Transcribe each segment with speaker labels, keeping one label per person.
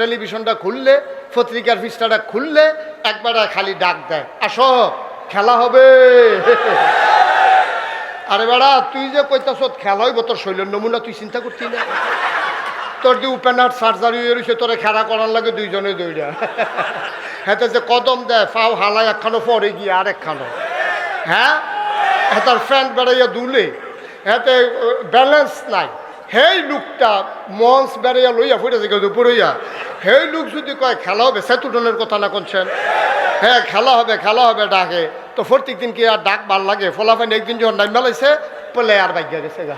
Speaker 1: টেলিভিশনটা খুললে, পত্রিকার পৃষ্ঠাটা খুললে একবার খালি ডাক দেয়। আসো খেলা হবে। আরে বেড়া, তুই যে কইতাছ খেলা হইব, তোর শৈলের নমুনা তুই চিন্তা করতি না। তোর যে উপেনার সার্জারি হয়ে রয়েছে তোরে খেলা করার লাগে দুইজনে দৌড়া হেতে যে কদম দেয় ফাও হালায় একখানো, পরে গিয়ে আর একখানো হ্যাঁ হেতার ফ্যান বেড়াইয়া দুলে। হেতে ব্যালেন্স নাই। হেই লোকটা মঞ্চ বেড়াইয়া লইয়া ফুটেছে কেউ উপরইয়া সেই লোক যদি কয়, খেলা হবে, সেতু সেতুটনের কথা না করছেন হ্যাঁ খেলা হবে খেলা হবে ডাকে। তো প্রত্যেক দিন কি আর ডাক ভালো লাগে? ফলাফান একদিন যখন নাম মেলাইছে পলে আর বাইক গেছে গা।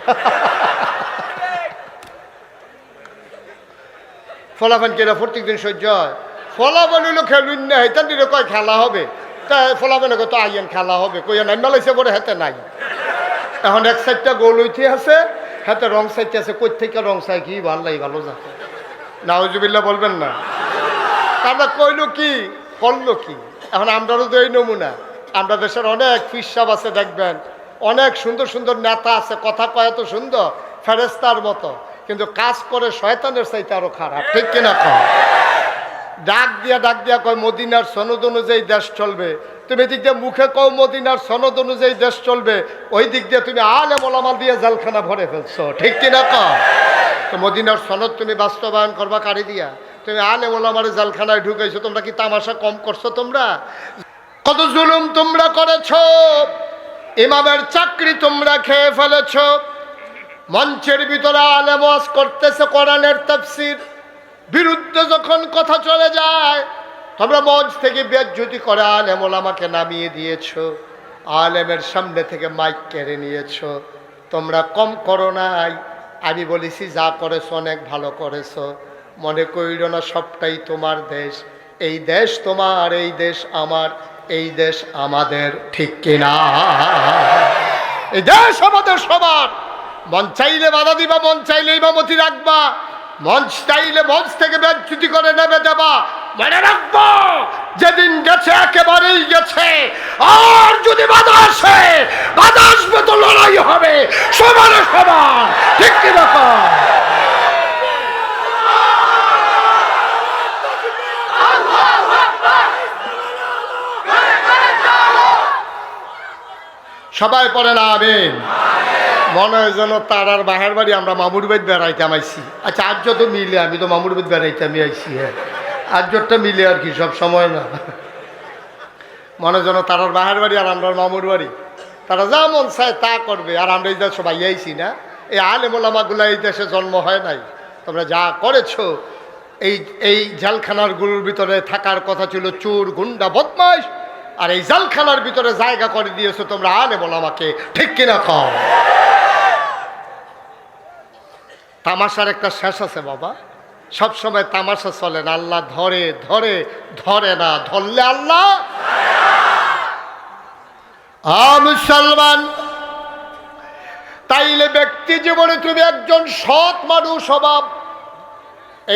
Speaker 1: ফলাফান কেরা প্রত্যেক দিন সহ্য হয়? ফলাফান হইল খেলুন না হেতান দিলে কয়, খেলা হবে। তা ফলাফানে কত আইয়েন, খেলা হবে। কইয়া নাম মেলাইছে বলে হেতে নাই। এখন এক সাইডটা গোল হইতে আছে হাতে রং সাইডটা আছে, কই থেকে রং সাই কি ভালো লাগে, ভালো যাচ্ছে নাওজুবিল্লা বলবেন না। তারপর কইলো কি, করল কি? এখন আমরাও তো এই নমুনা। আমরা দেশের অনেক ফিসাব আছে, দেখবেন। অনেক সুন্দর সুন্দর নেতা আছে, কথা কয় এত সুন্দর ফেরেস্তার মতো। কিন্তু কাজ করে শয়তানের চাইতে আরও খারাপ, ঠিক কিনা কয় ডাক দিয়া ডাক দিয়া কয়, মদিনার সনদ অনুযায়ী দেশ চলবে। তুমি এদিক দিয়ে মুখে কও মদিনার সনদ অনুযায়ী দেশ চলবে, ওই দিক দিয়ে তুমি আলে মোলামা দিয়ে জালখানা ভরে ফেলছো। ঠিক কিনা কয় তো মদিনার সনদ তুমি বাস্তবায়ন করবা কারি দিয়া? তুমি আলে মোলামারে জালখানায় ঢুকেছো, তোমরা কি তামাশা কম করছ তোমরা? কত জুলুম তোমরা করেছ, ইমামের চাকরি তোমরা খেয়ে ফেলেছ, মঞ্চের ভিতরে আলেমাজ করতেছে কোরআনের তাফসির, বিরুদ্ধে যখন কথা চলে যায় তোমরা মঞ্চ থেকে বেজ্জুতি করে আলেম ওলামাকে নামিয়ে দিয়েছ, আলেমের সামনে থেকে মাইক কেড়ে নিয়েছ। তোমরা কম করো নাই। আমি বলেছি, যা করেছ অনেক ভালো করেছ। মনে করিল না, সবটাই তোমার দেশ। এই দেশ তোমার, এই দেশ আমার, এই দেশ আমাদের, ঠিক কিনা এই দেশ আমাদের সবার। মন চাইলে বাধা দিবা, মন চাইলে ইমামতি রাখবা। মঞ্চ চাইলে মঞ্চ থেকে বেঞ্চুতি করে নেবে দেবা। মনে রাখব, যেদিন গেছে, একেবারেই গেছে। আর যদি বাধা আসে, বাধা আসবে তো লড়াই হবে সমানে সমান ঠিক কি ব্যাপার সবাই পড়ে না, আমিন। মনে হয় যেন তারার বাহার বাড়ি আমরা মামুর বাড়ি বেড়াইতাম আইসি আচ্ছা আর্য তো মিলে, আমি তো মামুর বাড়ি বেড়াইতামই আইসি হ্যাঁ। আর্যটা মিলে আর কি, সব সময় না। মনে যেন তারার বাহার বাড়ি আর আমরা মামুর বাড়ি। তারা যা মন চায় তা করবে, আর আমরা এই দেশ সবাই আইসি না। এই আলে মোলামাগুলা এই দেশে জন্ম হয় নাই। তোমরা যা করেছ, এই এই জালখানারগুলোর ভিতরে থাকার কথা ছিল চোর, গুন্ডা বদমাইশ আর এই জালখানার ভিতরে জায়গা করে দিয়েছ তোমরা আলে মোলামাকে ঠিক কিনা খাও তামাশার একটা শেষ আছে বাবা। সব সময় তামাশা চলে না, আল্লাহ ধরে ধরে ধরে না, ধরলে আল্লাহ মুসলমান, তাইলে ব্যক্তি জীবনে তুমি একজন সৎ মানুষ অভাব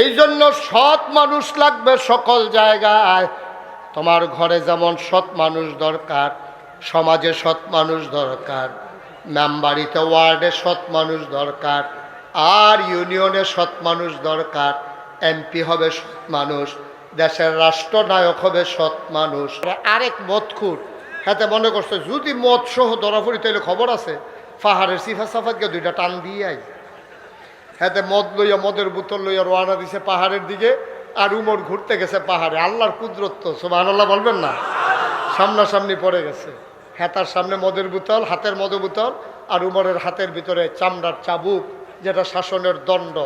Speaker 1: এই জন্য সৎ মানুষ লাগবে সকল জায়গায়। তোমার ঘরে যেমন সৎ মানুষ দরকার, সমাজে সৎ মানুষ দরকার, মেম্বারিতে, ওয়ার্ডে সৎ মানুষ দরকার। আর ইউনিয়নে সৎ মানুষ দরকার এমপি হবে সৎ মানুষ দেশের রাষ্ট্রনায়ক হবে সৎ মানুষ। আরেক মদখুর। হাতে মনে করছে যদি মদ সহ ধরা পড়ি তাহলে খবর আছে? পাহাড়ের সিফা সাফাতকে দুইটা টান দিয়ে আই হাতে মদ লইয়া মদের বোতল লইয়া রওনা দিছে পাহাড়ের দিকে আর উমর ঘুরতে গেছে পাহাড়ে। আল্লাহর কুদরত্ব সোমান আল্লাহ বলবেন না? সামনাসামনি পড়ে গেছে। হেতার সামনে মদের বোতল হাতের মদের বোতল আর উমরের হাতের ভিতরে চামড়ার চাবুক। যেটা শাসনের দণ্ড,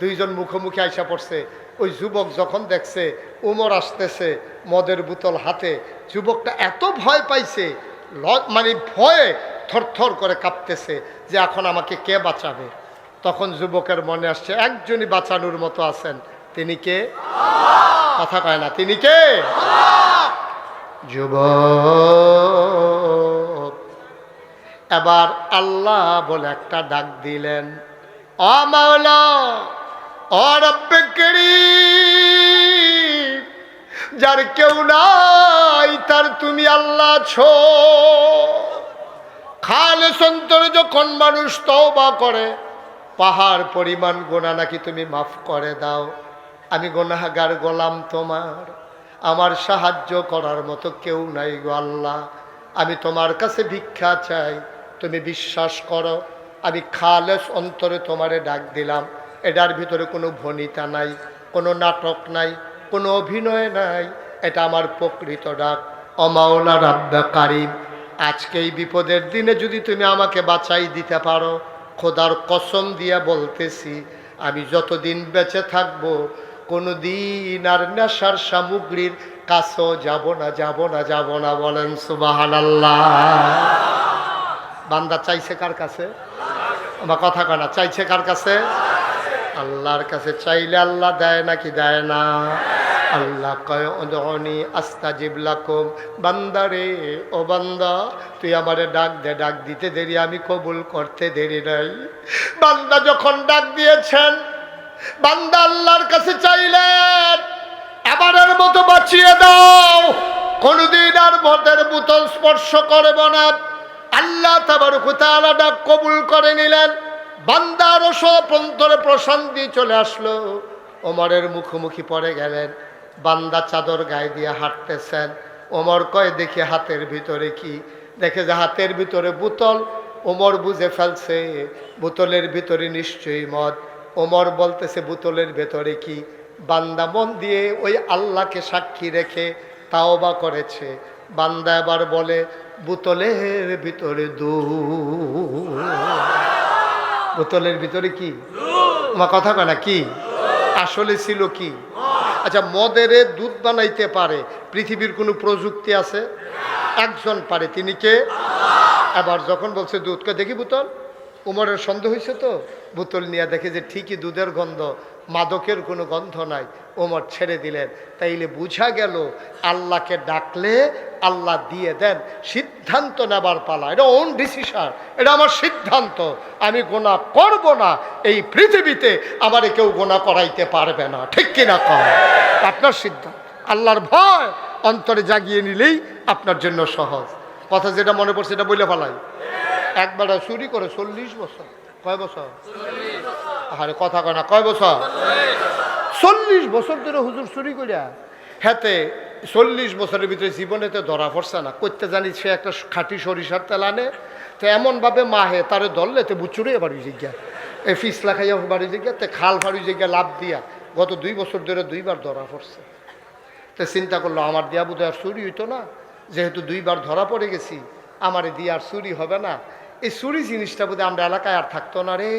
Speaker 1: দুইজন মুখোমুখি আইসা পড়ছে। ওই যুবক যখন দেখছে, উমর আসতেছে মদের বোতল হাতে, যুবকটা এত ভয় পাইছে মানে ভয়ে থরথর করে কাঁপতেছে যে এখন আমাকে কে বাঁচাবে? তখন যুবকের মনে আসছে, একজনই বাঁচানোর মতো আছেন। তিনি কে? কথা কয় না, তিনি কে? যুবক, এবার আল্লাহ বলে একটা ডাক দিলেন। মাওলা যার কেউ নাই, তার তুমি আল্লাহ ছো খালে সন্তরে যখন মানুষ তওবা করে, পাহাড় পরিমাণ গোনা নাকি তুমি মাফ করে দাও। আমি গোনাহাগার গোলাম তোমার, আমার সাহায্য করার মতো কেউ নাই গো আল্লাহ। আমি তোমার কাছে ভিক্ষা চাই, তুমি বিশ্বাস করো। আমি খালেস অন্তরে তোমারে ডাক দিলাম। এটার ভিতরে কোনো ভনিতা নাই, কোনো নাটক নাই, কোনো অভিনয় নাই। এটা আমার প্রকৃত ডাক। অমাওলা রাব্বা কারিম, আজকে এই বিপদের দিনে যদি তুমি আমাকে বাঁচাই দিতে পারো, খোদার কসম দিয়া বলতেছি, আমি যতদিন বেঁচে থাকব কোনো দিন আর নেশার সামগ্রীর কাছেও যাব না যাব না যাব না বলেন সুবাহান বান্দা চাইছে কার কাছে? আমার কথা কনা চাইছে কার কাছে? আল্লাহর কাছে, চাইলে আল্লাহ দেয় নাকি দেয় না। আল্লাহ কয় অদনি আস্তা জিবলাকুম বান্দারে, ও বান্দা, তুই আমারে ডাক দে, ডাক দিতে দেরি, আমি কবুল করতে দেরি নাই। বান্দা যখন ডাক দিয়েছেন, বান্দা আল্লাহর কাছে চাইলেন এবারের মতো বাঁচিয়ে দাও, কোনদিন আর মদের বোতল স্পর্শ করব না। আল্লাহ তাবার কোথায় ডাক কবুল করে নিলেন। বান্দার সপ্রন্তরে প্রশান্তি চলে আসলো। ওমরের মুখোমুখি পড়ে গেলেন। বান্দা চাদর গায়ে দিয়ে হাঁটতেছেন। ওমর কয়, দেখে হাতের ভিতরে কি? দেখে যে হাতের ভিতরে বোতল। ওমর বুঝে ফেলছে, বোতলের ভিতরে নিশ্চয়ই মদ। ওমর বলতেছে, বোতলের ভেতরে কি? বান্দা মন দিয়ে ওই আল্লাহকে সাক্ষী রেখে তাও বা করেছে। বান্দা এবার বলে বোতলের ভিতরে দুধ। বোতলের ভিতরে কি? আমার কথা কয় না, কি? আসলে ছিল কি? আচ্ছা মদের দুধ বানাইতে পারে, পৃথিবীর কোনো প্রযুক্তি আছে? একজন পারে, তিনি কে? আবার যখন বলছে দুধকে, দেখি বোতল? উমরের সন্দেহ হয়েছে তো? বোতল নিয়ে দেখে যে ঠিকই দুধের গন্ধ মাদকের কোনো গন্ধ নাই। ওমর ছেড়ে দিলেন। তাইলে বুঝা গেল, আল্লাহকে ডাকলে আল্লাহ দিয়ে দেন। সিদ্ধান্ত নেবার পালা। এটা ওন ডিসিশন এটা আমার সিদ্ধান্ত। আমি গোনা করব না। এই পৃথিবীতে আমারে কেউ গোনা করাইতে পারবে না। ঠিক কিনা কম আপনার সিদ্ধান্ত। আল্লাহর ভয় অন্তরে জাগিয়ে নিলেই আপনার জন্য সহজ। কথা যেটা মনে পড়ছে, এটা বলে ফেলাই। একবার চুরি করে চল্লিশ বছর। কয় বছর? আরে কথা কয় না, কয় বছর? চল্লিশ বছর ধরে হুজুর চুরি করিয়া হেতে চল্লিশ বছরের ভিতরে জীবনেতে ধরা পড়ছে না। করতে জানি সে একটা খাঁটি সরিষার তেল আনে, তো এমনভাবে মাহে, তারে ধরলে তে বুচুরে বাড়ি জিজ্ঞা এ ফিসলা খাইয়া বাড়ি জিজ্ঞা তে খাল ফাড়ি জিজ্ঞা লাভ দিয়া। গত দুই বছর ধরে দুইবার ধরা পড়ছে। তো চিন্তা করল, আমার দিয়া বোধ আর চুরি হইতো না। যেহেতু দুইবার ধরা পড়ে গেছি, আমার দিয়ে আর চুরি হবে না। এই চুরি জিনিসটা বোধ আমরা এলাকায় আর থাকতো না রে।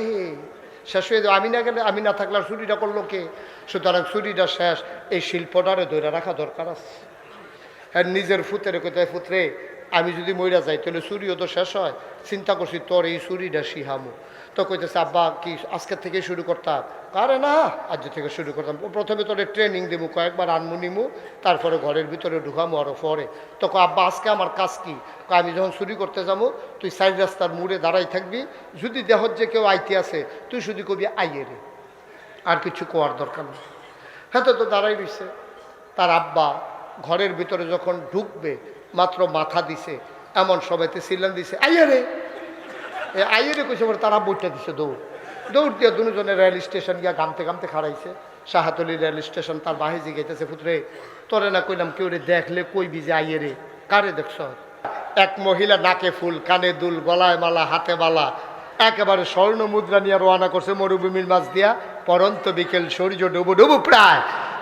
Speaker 1: শেষ হয়ে যাবে। আমি না গেলে, আমি না থাকলে চুরিটা করল কে? সুতরাং চুরিটা শেষ। এই শিল্পটারে ধরে রাখা দরকার আছে। হ্যাঁ নিজের ফুতেরে কোথায় ফুতরে, আমি যদি মইরা যাই, তাহলে চুরিও তো শেষ হয়। চিন্তা করছি তোর এই চুরিটা শিহামু। তো কইতেছে আব্বা কি আজকের থেকে শুরু করতাম কারে না আজ থেকে শুরু করতাম। প্রথমে তোরে ট্রেনিং দেবো কয়েকবার আনমু নিমু তারপরে ঘরের ভিতরে ঢুকামু আরও পরে। তো কয়, আব্বা আজকে আমার কাজ কি? আমি যখন চুরি করতে যাব তুই সাইড রাস্তার মুড়ে দাঁড়াই থাকবি যদি দেহত যে কেউ আইতে আছে তুই শুধু কবি আইয়ে রে আর কিছু কোয়ার দরকার নেই। হ্যাঁ তো দাঁড়াই রইছে। তার আব্বা ঘরের ভিতরে যখন ঢুকবে মাত্র মাথা দিছে এমন সবাইতে সিলান দিছে আইয়ে রে এ কইছে বলে, তারা বইটা দিছে, দৌড়। দৌড় দিয়ে দুজনে রেল স্টেশন গিয়া গামতে গামতে খাড়াইছে। শাহাতলি রেল স্টেশন তার বাহে জিগাইতেছে পুত্রে, তোরে না কইলাম কেউ রে দেখলে কইবি যে আইয়ে রে, কারে দেখছ? এক মহিলা নাকে ফুল, কানে দুল, গলায় মালা, হাতে মালা, একেবারে স্বর্ণ মুদ্রা নিয়ে রওনা করছে মরুভূমির মাছ দিয়া, পরন্ত বিকেল সূর্য ডুবু ডুবু প্রায়।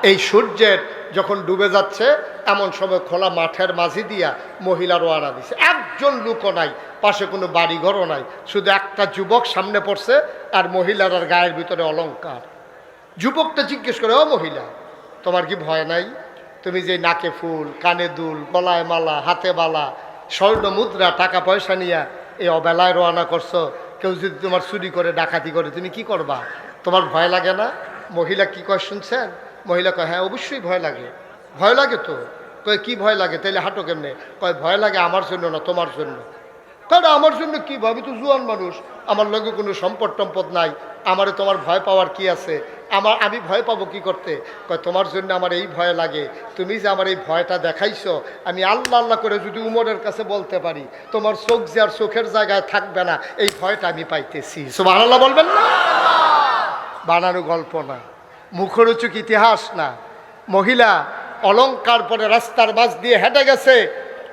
Speaker 1: এই সূর্যের যখন ডুবে যাচ্ছে, এমন সময় খোলা মাঠের মাঝি দিয়া মহিলা রোয়ানা দিছে। একজন লোকও নাই, পাশে কোনো বাড়িঘরও নাই, শুধু একটা যুবক সামনে পড়ছে আর মহিলার আর গায়ের ভিতরে অলংকার যুবকটা জিজ্ঞেস করে, ও মহিলা, তোমার কি ভয় নাই? তুমি যে নাকে ফুল, কানে দুল, গলায় মালা, হাতে বালা, স্বর্ণ মুদ্রা, টাকা পয়সা নিয়ে এই অবেলায় রওনা করছ, কেউ যদি তোমার চুরি করে, ডাকাতি করে, তুমি কি করবা? তোমার ভয় লাগে না? মহিলা কি কয়, শুনছেন? মহিলা কয় হ্যাঁ অবশ্যই ভয় লাগে। ভয় লাগে তো? কয়, কি ভয় লাগে? তাইলে হাঁটো কেমনে? কয়, ভয় লাগে আমার জন্য না, তোমার জন্য। কারণ আমার জন্য কি? ভাবি তো জুয়ান মানুষ। আমার লগে কোনো সম্পদ টম্পদ নাই। আমারে তোমার ভয় পাওয়ার কি আছে? আমার, আমি ভয় পাবো কি করতে? কয়, তোমার জন্য আমার এই ভয় লাগে। তুমি যে আমার এই ভয়টা দেখাইছো, আমি আল্লাহ আল্লাহ করে যদি উমরের কাছে বলতে পারি, তোমার চোখ যে আর চোখের জায়গায় থাকবে না, এই ভয়টা আমি পাইতেছি। সুবহানাল্লাহ বলবেন না? বানানো গল্প না। মুখরোচক ইতিহাস না। মহিলা অলংকার পরে রাস্তার মাঝ দিয়ে হেঁটে গেছে।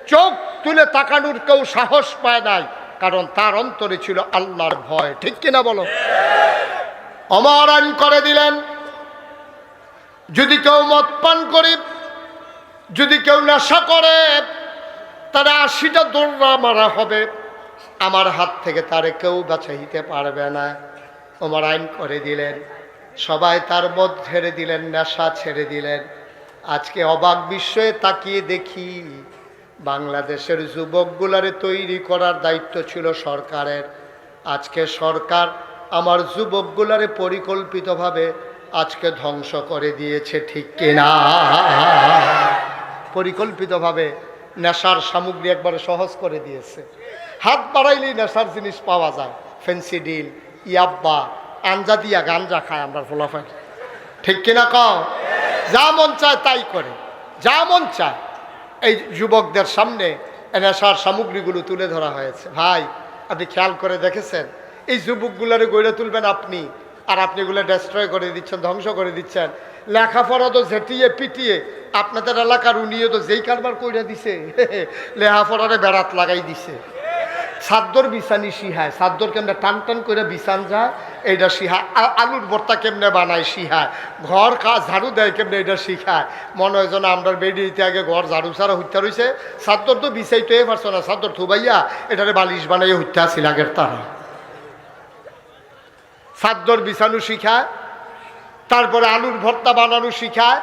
Speaker 1: চোখ তুলে তাকানোর কেউ সাহস পায় নাই, কারণ তার অন্তরে ছিল আল্লাহর ভয়। ঠিক কিনা বলো? অমর আইন করে দিলেন। যদি কেউ মদ পান করে, যদি কেউ নেশা করে, তারা আশিটা দৌড়া মারা হবে। আমার হাত থেকে তারে কেউ বাঁচাইতে পারবে না। ওমর আইন করে দিলেন। সবাই তার মদ ছেড়ে দিলেন, নেশা ছেড়ে দিলেন। আজকে অবাক বিস্ময়ে তাকিয়ে দেখি, বাংলাদেশের যুবকগুলারে তৈরি করার দায়িত্ব ছিল সরকারের। আজকে সরকার আমার যুবকগুলারে পরিকল্পিতভাবে আজকে ধ্বংস করে দিয়েছে, ঠিক কিনা? পরিকল্পিতভাবে নেশার সামগ্রী একবারে সহজ করে দিয়েছে। হাত বাড়াইলেই নেশার জিনিস পাওয়া যায়। ফেন্সিডিল ইয়াব্বা আঞ্জা দিয়া গাঞ্জা খায় আমরা ফলাফল ঠিক কিনা কও? যা মন চায় তাই করে। যা মন চায়। এই যুবকদের সামনে নেশার সামগ্রীগুলো তুলে ধরা হয়েছে। ভাই, আপনি খেয়াল করে দেখেছেন? এই যুবকগুলোরে গড়ে তুলবেন আপনি। আর আপনি এগুলো ডেস্ট্রয় করে দিচ্ছেন, ধ্বংস করে দিচ্ছেন। লেখাপড়া তো ঝেটিয়ে পিটিয়ে আপনাদের এলাকার উনিও তো যেই কারবার কইরা দিছে, লেখাপড়ারে বেড়াত লাগাই দিছে। সাদ্দর বিছানি শিহায়। সাদ্দর কেমনে টান টান করে বিছান যায় এইটা শিহায়। আলুর ভর্তা কেমনে বানায় শিহায়। ঘর কাজ ঝাড়ু দেয় কেমনে এটা শিখায়। মনে হয় যেন আমরা বেডিতে আগে ঘর ঝাড়ু ছাড়া হত্যা রয়েছে সাদ্দর তো বিছাইতে পারছ না। সাদ্দর থুবাইয়া এটারে বালিশ বানাইয়া হত্যা আসিল আগের তারা। সাদ্দর বিছানো শিখায়, তারপরে আলুর ভর্তা বানানো শিখায়,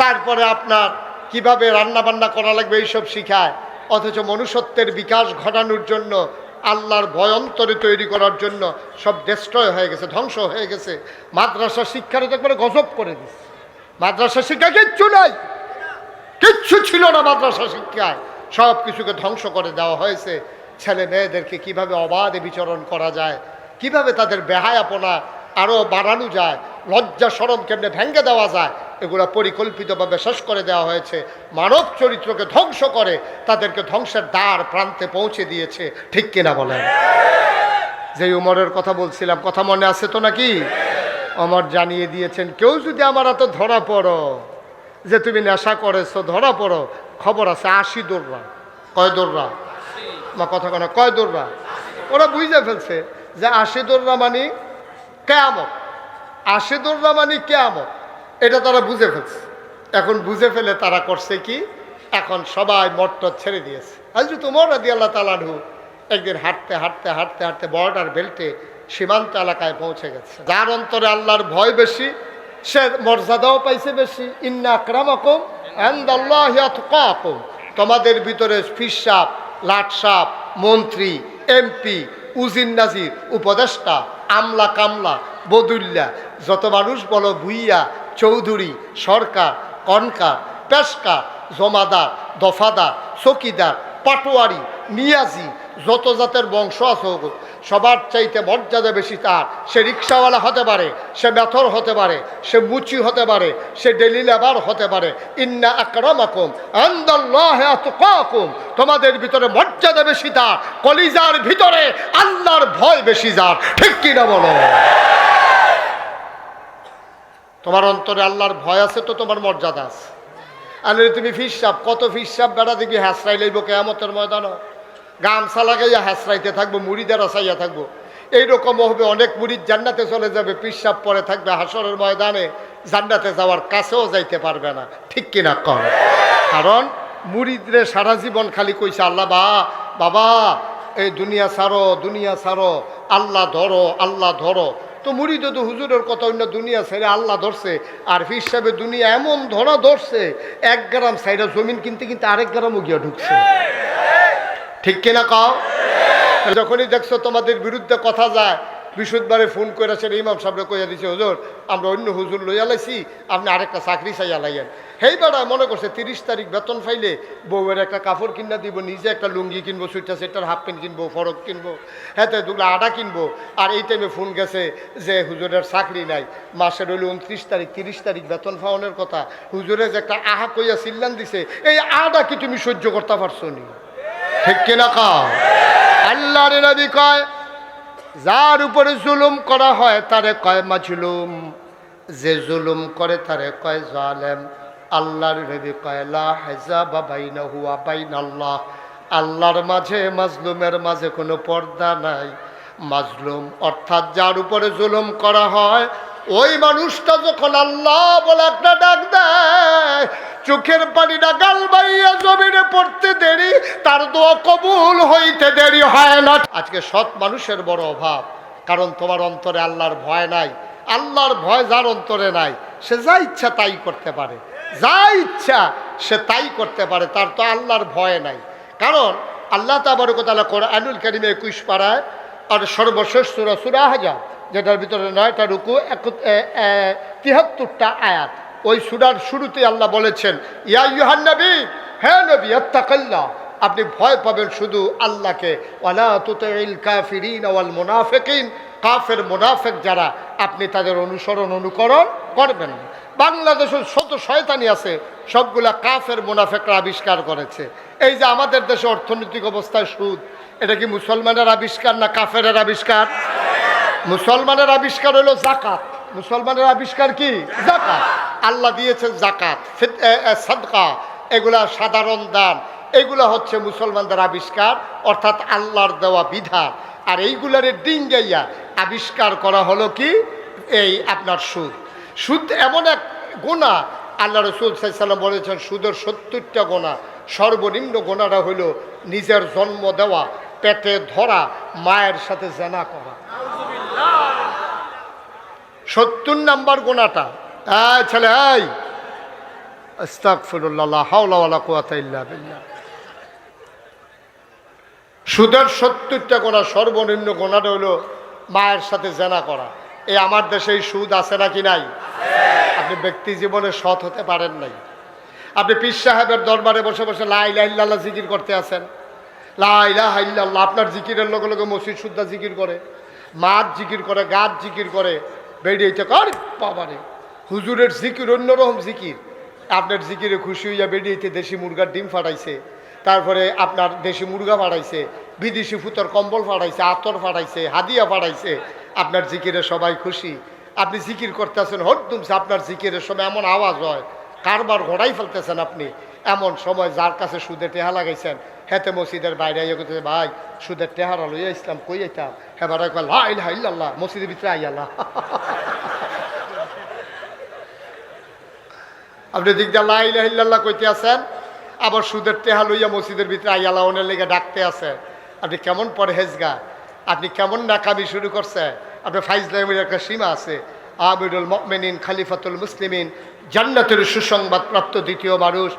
Speaker 1: তারপরে আপনার কীভাবে রান্না বান্না করা লাগবে এইসব শিখায়। অথচ মনুষ্যত্বের বিকাশ ঘটানোর জন্য, আল্লাহর ভয়ন্তরে তৈরি করার জন্য সব ডেস্ট্রয় হয়ে গেছে, ধ্বংস হয়ে গেছে। মাদ্রাসা শিক্ষার একবারে গজব করে দিচ্ছে। মাদ্রাসা শিক্ষা কিচ্ছু নাই। কিচ্ছু ছিল না মাদ্রাসা শিক্ষায়। সব কিছুকে ধ্বংস করে দেওয়া হয়েছে। ছেলে মেয়েদেরকে কীভাবে অবাধে বিচরণ করা যায়? কীভাবে তাদের বেহায়াপনা আরও বাড়ানো যায়? লজ্জা সরম কেমনে ভেঙ্গে দেওয়া যায়? এগুলো পরিকল্পিতভাবে শেষ করে দেওয়া হয়েছে। মানব চরিত্রকে ধ্বংস করে তাদেরকে ধ্বংসের দ্বার প্রান্তে পৌঁছে দিয়েছে। ঠিক কিনা বলেন? যে উমরের কথা বলছিলাম, কথা মনে আছে তো নাকি? অমর জানিয়ে দিয়েছেন, কেউ যদি আমার এত ধরা পড়ো, যে তুমি নেশা করেছ, ধরা পড়ো, খবর আছে, আশি দৌড়রা কয় দৌড়রা মা কথা কেন কয় দৌড়রা ওরা বুঝে ফেলছে যে আশি দৌড়রা মানে কেয়ামত। আশি দৌড়রা মানে কেয়ামত। এটা তারা বুঝে ফেলছে। এখন বুঝে ফেলে তারা করছে কি? এখন সবাই মট্ট ছেড়ে দিয়েছে। আজ তোমার রাদি আল্লাহ তালানহু একদিন হাঁটতে হাঁটতে হাঁটতে হাঁটতে বর্ডার বেল্টে সীমান্ত এলাকায় পৌঁছে গেছে। যার অন্তরে আল্লাহর ভয় বেশি, সে মর্যাদাও পাইছে বেশি। ইন্না আক্রামাকুম তোমাদের ভিতরে ফিস সাপ, লাট সাপ, মন্ত্রী, এমপি উজিন নাজির, উপদেষ্টা, আমলা কামলা, বদুল্লা, যত মানুষ বলো ভুইয়া চৌধুরী, সরকার, কনকার পেশকা জমাদার, দফাদার, চকিদার, পাটোয়ারি, নিয়াজি, যত জাতের বংশ আছে সবার চাইতে মর্যাদা বেশি তার। সে রিক্সাওয়ালা হতে পারে, সে মেথর হতে পারে, সে মুচি হতে পারে, সে ডেলি লেবার হতে পারে। ইন্না আকরামাকুম আন্দাল্লাহি আতকাকুম। তোমাদের ভিতরে মর্যাদা বেশি তার, কলিজার ভিতরে আল্লাহর ভয় বেশি যার। ঠিক কি না বলো? তোমার অন্তরে আল্লাহর ভয় আছে তো তোমার মর্যাদা আছে। আর তুমি ফিসাব কত ফিসাব বেড়া দেখবি হাসরাই লইব কেয়ামতের ময়দানও। গামছা লাগাইয়া হাসরাইতে থাকব, মুড়িদের আসাইয়া থাকব। এইরকম হবে, অনেক মুড়িদ জান্নাতে চলে যাবে পিসাব পরে থাকবে, হাসরের ময়দানে জান্নাতে যাওয়ার কাছেও যাইতে পারবে না। ঠিক কিনা কর কারণ মুড়িদরে সারা জীবন খালি কইছে আল্লাহ, বা, বাবা, এই দুনিয়া সারো দুনিয়া সারো আল্লাহ ধরো আল্লাহ ধরো। তো মুড়ি তো হুজুরের কথা অন্য দুনিয়া ছেড়ে আল্লাহ ধরছে। আর ফির দুনিয়া এমন ধরা ধরছে, এক গ্রাম সাইডা জমিন কিনতে কিন্তু আরেক গ্রামও গিয়া ঢুকছে। ঠিক কিনা কও? যখনই দেখছ তোমাদের বিরুদ্ধে কথা যায় বিশুদ্ধবারে ফোন করেছেন ইমাম সাহেবরে কইয়া দিছে, হুজুর, আমরা অন্য হুজুর লইয়া লাইছি, আপনি আরেকটা চাকরি চাইয়া লাইয়েন। হেই বেড়া, মনে করছে তিরিশ তারিখ বেতন ফাইলে বউয়ের একটা কাপড় কিনা দিব, নিজে একটা লুঙ্গি কিনবো, সুইটার সেটার হাফ প্যান্ট কিনবো, ফরক কিনবো হ্যাঁ দুগুলো আটা কিনবো। আর এই টাইমে ফোন গেছে যে হুজুরের চাকরি নাই। মাসের হইলে উনত্রিশ তারিখ, তিরিশ তারিখ বেতন পাওয়ানোর কথা। হুজুরে যে একটা আহা কইয়া সিল্লান দিছে, এই আটা কি তুমি সহ্য করতে পারছ নি? ঠিক কিনা কাও? আল্লাহর নবী কয় যার উপরে জুলুম করা হয়, তারে কয় মাজলুম। যে জুলুম করে, তারে কয় জালেম। আল্লাহর নবী কয়, লা হেজাবা বাইনা হুয়া বাইন আল্লাহ আল্লাহর মাঝে, মাজলুমের মাঝে কোনো পর্দা নাই। মাজলুম অর্থাৎ যার উপরে জুলুম করা হয় ওই মানুষটা যখন আল্লাহ বলে একটা ডাক দেয়, চোখের পানিটা গাল বাইয়া জমিনে পড়তে দেরি, তার দোয়া কবুল হইতে দেরি হয় না। আজকে সৎ মানুষের বড় অভাব, কারণ তোমার অন্তরে আল্লাহর ভয় নাই। আল্লাহর ভয় যার অন্তরে নাই, সে যা ইচ্ছা তাই করতে পারে। যা ইচ্ছা সে তাই করতে পারে, তার তো আল্লাহর ভয় নাই। কারণ আল্লাহ তাবারকতালা কোরআনুল কারিমে একুশ পাড়ায় আর সর্বশেষ সুরা হাজার যেটার ভিতরে নয়টা রুকু তিহাত্তরটা আয়াত। ওই সুরার শুরুতে আল্লাহ বলেছেন, ইয়া ইউহান নবী হ্যাঁ নবী আত্মাকাল্লাহ আপনি ভয় পাবেন শুধু আল্লাহকে। ওয়ালা কাফের মুনাফেক যারা, আপনি তাদের অনুসরণ, অনুকরণ করবেন না। বাংলাদেশের শত শয়তানি আছে, সবগুলা কাফের মুনাফেকরা আবিষ্কার করেছে। এই যে আমাদের দেশে অর্থনৈতিক অবস্থায় সুদ, এটা কি মুসলমানের আবিষ্কার না কাফের আবিষ্কার? মুসলমানের আবিষ্কার হলো জাকাত। মুসলমানের আবিষ্কার কি? জাকাত। আল্লাহ দিয়েছেন জাকাত সাদকা। এগুলা সাধারণ দান। এগুলা হচ্ছে মুসলমানদের আবিষ্কার, অর্থাৎ আল্লাহর দেওয়া বিধান। আর এইগুলারে ডিঙ্গাইয়া আবিষ্কার করা হলো কি? এই আপনার সুদ। সুদ এমন এক গোনা আল্লাহ রসুল সাল্লাম বলেছেন, সুদের সত্তরটা গোনা সর্বনিম্ন গোনাটা হইল নিজের জন্ম দেওয়া, পেটে ধরা, মায়ের সাথে জেনা করা। সত্তর নাম্বার গোনাটা। ছেলে সুদের সত্তরটা গোনা, সর্বনিম্ন গোনাটা হলো মায়ের সাথে জেনা করা। এই আমার দেশে এই সুদ আছে নাকি নাই? আপনি ব্যক্তি জীবনে সৎ হতে পারেন নাই। আপনি পীর সাহেবের দরবারে বসে বসে লাইলা ইল্লাল্লাহ জিকির করতে আছেন। লাইলা ইল্লাল্লাহ, আপনার জিকিরের লগে লগে মসজিদ সুদ্ধা জিকির করে। মাছ জিকির করে গাছ জিকির করে। বেরিয়েছে কর বাবারে? হুজুরের জিকির, অন্যরকম জিকির। আপনার জিকিরে খুশি হইয়া বেরিয়েছে, দেশি মুরগার ডিম ফাটাইছে। তারপরে আপনার দেশি মুরগা ফাটাইছে, বিদেশি ফুতর কম্বল ফাটাইছে, আতর ফাটাইছে, হাদিয়া ফাটাইছে। আপনার জিকিরে সবাই খুশি। আপনি জিকির করতেছেন হরদুমছে আপনার জিকিরের সময় এমন আওয়াজ হয়। কারবার ঘোড়াই ফেলতেছেন আপনি। এমন সময় যার কাছে সুদে টেহা লাগাইছেন হেতে মসজিদের বাইরে আইয়া ভাই, সুদের টেহারা লইয়া ইসলাম কই আইতাম? বারা কয়, লা ইলাহা ইল্লাল্লাহ, মসজিদের ভিতরে আইয়াল্লাহ আপনি দিক দিয়ে লা ইল্লাল্লাহ কইতে আছেন, আবার সুদের টেহা লইয়া মসজিদের ভিতরে আইয়াল্লাহ ওনের লেগে ডাকতে আছে। আপনি কেমন পরহেজগা আপনি কেমন নাকামি শুরু করছে? আপনার ফাইজলামের একটা সীমা আছে। আবিরুল মকমেনিন খালিফাতুল মুসলিমিন, জান্নাতের সুসংবাদপ্রাপ্ত দ্বিতীয় মানুষ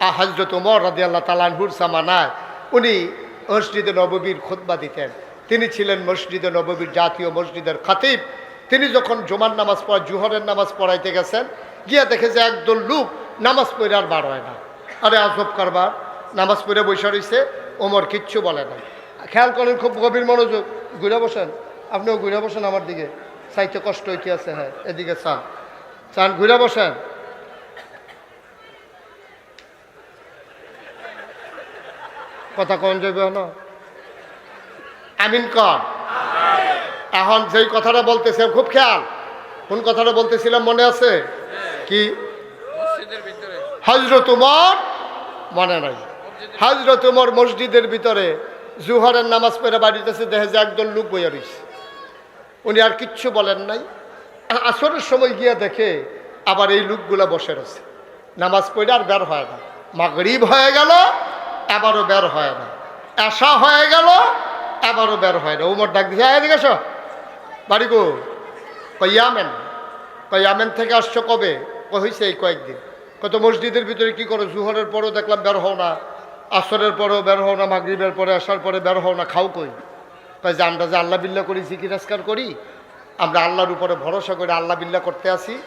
Speaker 1: হজরত উমর রাদি আল্লাহ তালানহুর সামানায় উনি মসজিদে নববীর খুতবা দিতেন। তিনি ছিলেন মসজিদে নববীর জাতীয় মসজিদের খাতিব। তিনি যখন জুমার নামাজ পড়া, জুহরের নামাজ পড়াইতে গেছেন, গিয়া দেখে যে একদল লোক নামাজ পড়ে আর বার হয় না। আরে আজব কারবার, নামাজ পড়ে বসে রয়েছে ওমর কিচ্ছু বলে না খেয়াল করেন খুব গভীর মনোযোগ। ঘুরে বসেন, আপনিও ঘুরে বসেন আমার দিকে। সাইতে কষ্ট হইতে আছে হ্যাঁ এদিকে চান। চান, ঘুরে বসেন। কথা কন যাবে না। আমিন কর। এখন যেই কথাটা বলতেছে খুব খেয়াল। কোন কথাটা বলতেছিলাম মনে আছে? কি? হজরত উমর? মনে নাই। হজরত উমর মসজিদের ভিতরে জুহরের নামাজ পড়ে বাড়িতেছে দেখে যে একদল লোক বইয়া রইছে। উনি আর কিচ্ছু বলেন নাই। আসরের সময় গিয়া দেখে আবার এই লোকগুলা বসে রয়েছে। নামাজ পড়ে আর বের হয় না। মাগরিব হয়ে গেল এবারও বের হয় না। এসা হয়ে গেল, এবারও বের হয় না। উমর ডাক দিছে এদিকে এসো। বাড়ি গো কয়ামেন কয়ামেন থেকে আসছো কবে? হয়েছে এই কয়েকদিন। কত মসজিদের ভিতরে কি করো? জুহরের পরেও দেখলাম বের হও না। আসরের পরেও বের হও না, মাগরিবের পরে আসার পরে বের হও না, খাও কই? তাই যে আমরা যে আল্লাহ বিল্লা করি, জিকির আজকার করি, আমরা আল্লাহর উপরে ভরসা করে আল্লাহ বিল্লা করতে আসি।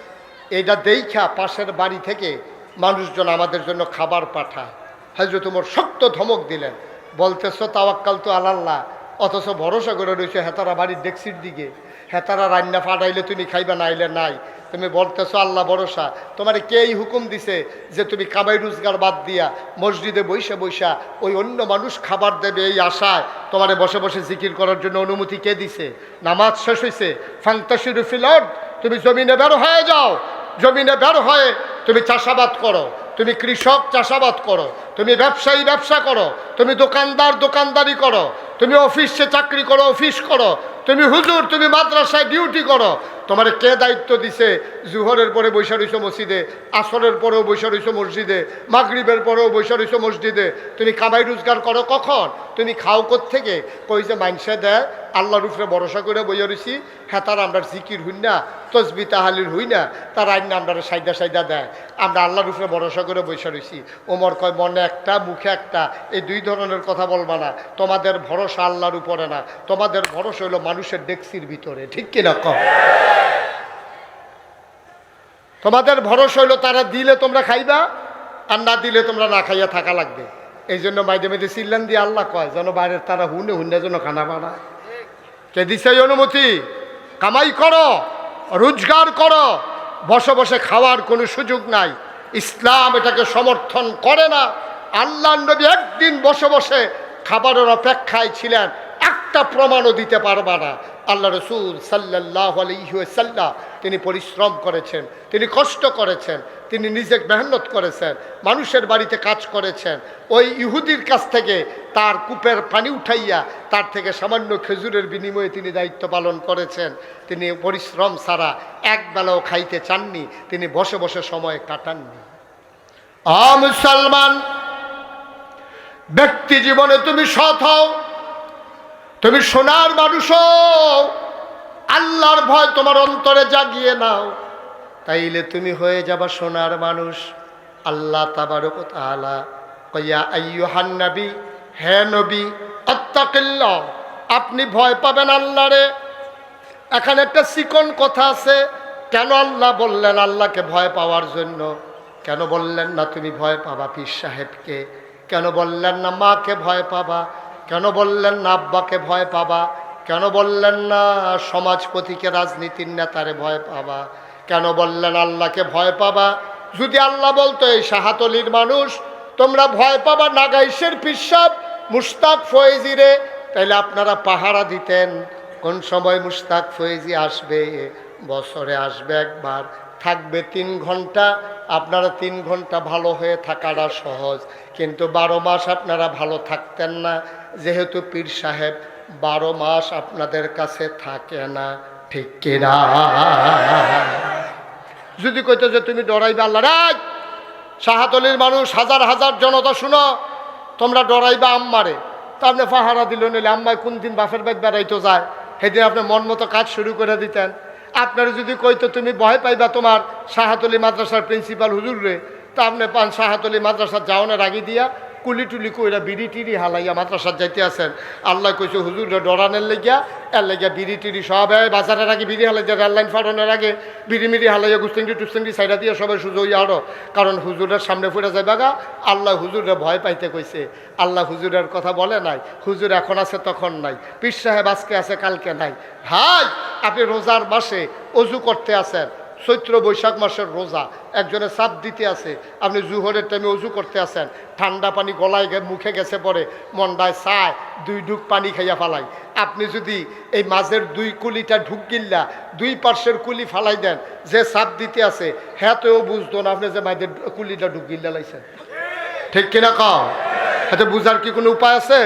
Speaker 1: এইটা দেইখা পাশের বাড়ি থেকে মানুষজন আমাদের জন্য খাবার পাঠায়। হয়তো তোমার শক্ত ধমক দিলেন। বলতেছো, তাওয়াক্কাল তো আল্লাহ অথচ ভরসা করে রয়েছে হেতারা বাড়ির ডেক্সির দিকে। হেতারা রান্না ফাটাইলে তুমি খাইবা, নাইলে নাই। তুমি বলতেছো, আল্লাহ ভরসা। তোমার কেই হুকুম দিছে যে তুমি কামাই রোজগার বাদ দিয়া মসজিদে বৈশা বৈশা ওই অন্য মানুষ খাবার দেবে এই আশায়? তোমারে বসে বসে জিকির করার জন্য অনুমতি কে দিছে? নামাজ শেষ হয়েছে ফাংতাসির ফিলড তুমি জমিনে বের হয়ে যাও। জমিনে বের হয়ে তুমি চাষাবাদ করো। তুমি কৃষক চাষাবাদ করো তুমি ব্যবসায়ী ব্যবসা করো তুমি দোকানদার দোকানদারি করো তুমি অফিসে চাকরি করো, অফিস করো। তুমি হুজুর, তুমি মাদ্রাসায় ডিউটি করো। তোমার কে দায়িত্ব দিছে? জুহরের পরে বৈশা রইছো মসজিদে, আসরের পরেও বৈশা রইছো মসজিদে, মাগরিবের পরেও বৈশা রইছো মসজিদে। তুমি কামাই রোজগার করো কখন? তুমি খাও থেকে কই যে মাইনসে দেয় আল্লাহর উপরে ভরসা করে বইয়া রইছি। হ্যাঁ তার আমরা জিকির হই না, তসবি তাহালির হই না, তার আইন আমরা সাইদা সাইদা দেয়। আমরা আল্লাহর উপরে ভরসা করে বৈশা রইছি। ওমর কয়, মনে একটা, মুখে একটা, এই দুই ধরনের কথা বলবা না। তোমাদের ভরসা আল্লাহর উপরে না। তোমাদের ভরসা হইল মানুষের ডেক্সির ভিতরে, ঠিক কিনা কম? তোমাদের ভরসা হইল তারা দিলে তোমরা খাইবা, আর না দিলে তোমরা না খাইয়া থাকা লাগবে। এই জন্য মাইদে মাইদে চিল্লান দিয়ে আল্লাহ কয়, যেন বাইরের তারা হুনে হুনে যেন খানা বানায়। কে দিছে অনুমতি? কামাই করো, রোজগার করো, বসে বসে খাওয়ার কোনো সুযোগ নাই। ইসলাম এটাকে সমর্থন করে না। আল্লাহ নবী একদিন বসে বসে খাবারের অপেক্ষায় ছিলেন, একটা প্রমাণও দিতে পারবা না। আল্লাহ রসুল সাল্লাহ আলহিসাল্লাহ তিনি পরিশ্রম করেছেন, তিনি কষ্ট করেছেন, তিনি নিজে মেহনত করেছেন, মানুষের বাড়িতে কাজ করেছেন। ওই ইহুদির কাছ থেকে তার কূপের পানি উঠাইয়া তার থেকে সামান্য খেজুরের বিনিময়ে তিনি দায়িত্ব পালন করেছেন। তিনি পরিশ্রম ছাড়া এক বেলাও খাইতে চাননি, তিনি বসে বসে সময় কাটাননি। আ মুসলমান ব্যক্তি জীবনে তুমি সৎ হও, তুমি সোনার মানুষ আল্লাহর ভয় তোমার অন্তরে জাগিয়ে নাও। তাইলে তুমি হয়ে যাবা সোনার মানুষ। আল্লাহ তাবারক হে নবী, আত্তাকিল্লাহ, আপনি ভয় পাবেন আল্লাহরে। এখানে একটা চিকন কথা আছে, কেন আল্লাহ বললেন আল্লাহকে ভয় পাওয়ার জন্য? কেন বললেন না তুমি ভয় পাবা পীর সাহেবকে? কেন বললেন না মাকে ভয় পাবা? কেন বললেন না আব্বাকে ভয় পাবা? কেন বললেন না সমাজপতিকে, রাজনীতির নেতারে ভয় পাবা? কেন বললেন আল্লাহকে ভয় পাবা? যদি আল্লাহ বলতো, এই সাহাতলির মানুষ, তোমরা ভয় পাবা নাগাইশের পিসাব মুস্তাক ফয়েজিরে। তাইলে আপনারা পাহারা দিতেন। কোন সময় মুস্তাক ফয়েজি আসবে? বছরে আসবে একবার। থাকবে তিন ঘণ্টা। আপনারা তিন ঘণ্টা ভালো হয়ে থাকাটা সহজ, কিন্তু বারো মাস আপনারা ভালো থাকতেন না। যেহেতু পীর সাহেব বারো মাস আপনাদের কাছে থাকে না, ঠিক কিনা যদি কইতো যে তুমি ডরাইবে আল্লাহ, রাজ! শাহাতলির মানুষ হাজার হাজার জনতা শুনো, তোমরা ডরাইবা আম্মারে। তা আপনি পাহারা দিল নিলে আম্মায় কোন দিন বাপের বাইক বেড়াইতো যায়? সেদিন আপনি মন মতো কাজ শুরু করে দিতেন। আপনারা যদি কইতো, তুমি ভয় পাইবা তোমার শাহাতলি মাদ্রাসার প্রিন্সিপাল হুজুর রে? তা আপনি পান শাহাতলি মাদ্রাসার যাওয়ানোর আগে দিয়া কুলি টুলি কইরা বিড়ি টিড়ি হালাইয়া মাদ্রাসার যাইতে আছেন। আল্লাহ কইছে, হুজুর ডরানের লেগিয়া, এর লেগিয়া বিড়ি টিড়ি সব বাজারের আগে বিড়ি হালাই রেল লাইন ফাটানোর আগে বিড়ি মিড়ি হালাইয়া গুস্তিংটি টুস্তিংটি সাইডা দিয়ে সবাই সুযোগ আরও। কারণ হুজুরের সামনে ফুটে যাবে গা আল্লাহ হুজুরে ভয় পাইতে কইছে। আল্লাহ হুজুরের কথা বলে নাই, হুজুর এখন আছে তখন নাই। পীর সাহেব আজকে আছে, কালকে নাই। ভাই আপনি রোজার মাসে অজু করতে আছেন। চৈত্র বৈশাখ মাসের রোজা। একজনে চাপ দিতে আছে, আপনি জুহরের টাইমে অজু করতে আছেন। ঠান্ডা পানি গলায় মুখে গেছে পরে মন্ডায় চায়, দুই ঢুক পানি খাইয়া ফালাই। আপনি যদি এই মাঝের দুই কুলিটা ঢুক গিল্লা, দুই পার্শ্বের কুলি ফালাই দেন, যে চাপ দিতে আছে হ্যাঁ তো বুঝতো না আপনি যে মাঝের কুলিটা ঢুক গিল্লা লাইছেন। ঠিক কিনা কাও? হাতে বুঝার কি কোনো উপায় আছে?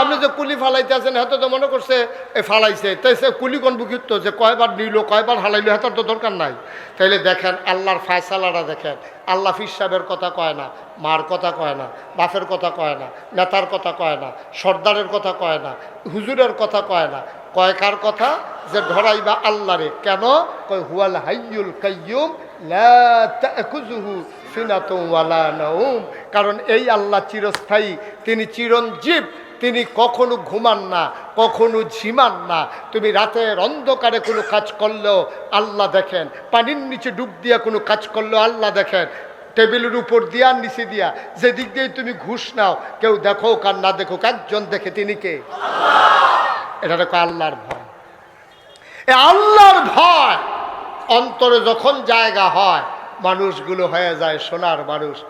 Speaker 1: আপনি যে কুলি ফালাইতে আছেন হাতে তো মনে করছে এ ফালাইছে। তাই সে কুলি কোন বুকিত যে কয়বার নিল, কয়বার হালাইলো হাতের তো দরকার নাই। তাইলে দেখেন, আল্লাহর ফায়সালাটা দেখেন, আল্লাহ ফির সাহেবের কথা কয় না, মার কথা কয় না, বাপের কথা কয় না, নেতার কথা কয় না, সর্দারের কথা কয় না, হুজুরের কথা কয় না। কয় কার কথা? যে ধরাইবা আল্লাহরে। কেন? কয়, হুয়াল হাইয়ুল কাইয়ুম কারণ এই আল্লাহ চিরস্থায়ী, তিনি চিরঞ্জীব। তিনি কখনো ঘুমান না, কখনো ঝিমান না। তুমি রাতের অন্ধকারে কোনো কাজ করলেও আল্লাহ দেখেন। পানির নিচে ডুব দিয়া কোনো কাজ করলেও আল্লাহ দেখেন। টেবিলের উপর দিয়া, নিচে দিয়া। যে দিক দিয়ে তুমি ঘুষ নাও, কেউ দেখো কার না দেখো একজন দেখে তিনি কে? এটা দেখো আল্লাহর ভয়। এ আল্লাহর ভয়! অন্তরে যখন জায়গা হয়, মানুষগুলো হয়ে যায় সোনার মানুষ।